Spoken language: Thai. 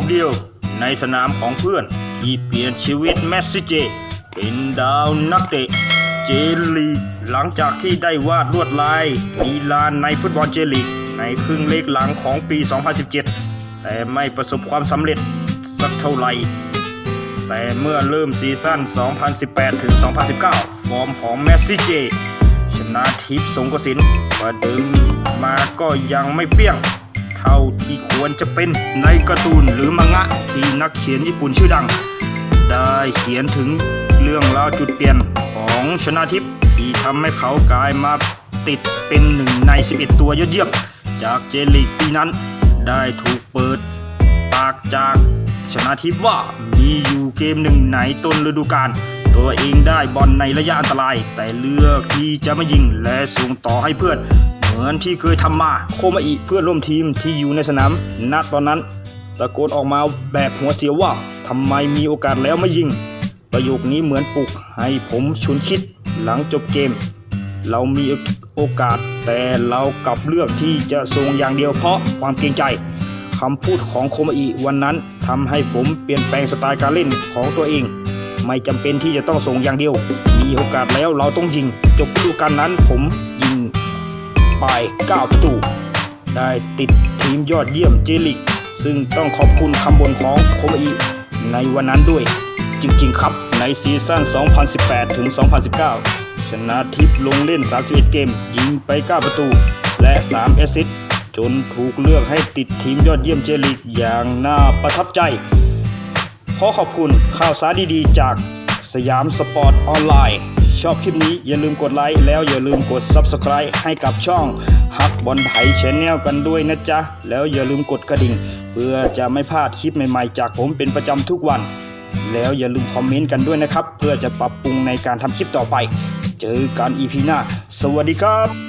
คเดียวในสนามของเพื่อน ที่เปลี่ยนชีวิตแมสซิเจ เป็นดาวนักเตะ เจลีกหลังจากที่ได้วาดลวดลายลีลานในฟุตบอลเจลีกในครึ่งเลขหลังของปี 2017 แต่ไม่ประสบความสำเร็จสักเท่าไหร่ แต่เมื่อเริ่มซีซั่น 2018 ถึง 2019 ฟอร์มของแมสซี่เจ ชนะทิพย์สงกสินประเดิมมาก็ยังไม่เปี้ยง ท่าที่ควรจะเป็นในการ์ตูนหรือมังงะที่นักเขียนญี่ปุ่นชื่อดัง ได้เขียนถึงเรื่องราวจุดเปลี่ยนของชนะทิพย์ที่ทำให้เขากลายมาติดเป็นหนึ่งใน 11 ตัวยอดเยี่ยมจากเจลีกปีนั้น ได้ถูกเปิดปากจากชนะทิพย์ว่ามีอยู่เกมหนึ่งในต้นฤดูกาลตัวเองได้บอลในระยะอันตราย แต่เลือกที่จะไม่ยิงและส่งต่อให้เพื่อน เหมือนที่เคยทำมาโคมาอิเพื่อนร่วมทีมที่อยู่ในสนามณตอนนั้นตะโกนออกมาแบบหัวเสียว่าทำไมมีโอกาสแล้วไม่ยิง ประโยคนี้เหมือนปลุกให้ผมชุนคิดหลังจบเกม เรามีโอกาสแต่เรากลับเลือกที่จะส่งอย่างเดียวเพราะความเกรงใจคำพูดของโคมาอิวันนั้นทำให้ผมเปลี่ยนแปลงสไตล์การเล่นของตัวเอง ไม่จำเป็นที่จะต้องส่งอย่างเดียว มีโอกาสแล้วเราต้องยิง จบฤดูกาลนั้นผมยิง ไป 9 ประตู ได้ติดทีมยอดเยี่ยมเจลิก ซึ่งต้องขอบคุณคำบ่นของโคมอิในวันนั้นด้วย จริงๆ ครับในซีซั่น 2018 ถึง 2019 ชนะทิพย์ลงเล่น 31 เกม ยิงไป 9 ประตู และ 3 แอสซิสต์จนถูกเลือกให้ติดทีมยอดเยี่ยมเจลีกอย่างน่าประทับใจ ขอขอบคุณข่าวสารดีๆ จากสยามสปอร์ตออนไลน์ ชอบคลิปนี้อย่าลืมกดไลค์แล้วอย่าลืมกด Subscribe ให้กับช่องฮักบอลไทยชแนลกันด้วยนะจ๊ะ แล้วอย่าลืมกดกระดิ่ง เพื่อจะไม่พลาดคลิปใหม่ๆ จากผมเป็นประจำทุกวัน แล้วอย่าลืมคอมเมนต์กันด้วยนะครับ เพื่อจะปรับปรุงในการทำคลิปต่อไป เจอกันอีพีหน้า สวัสดีครับ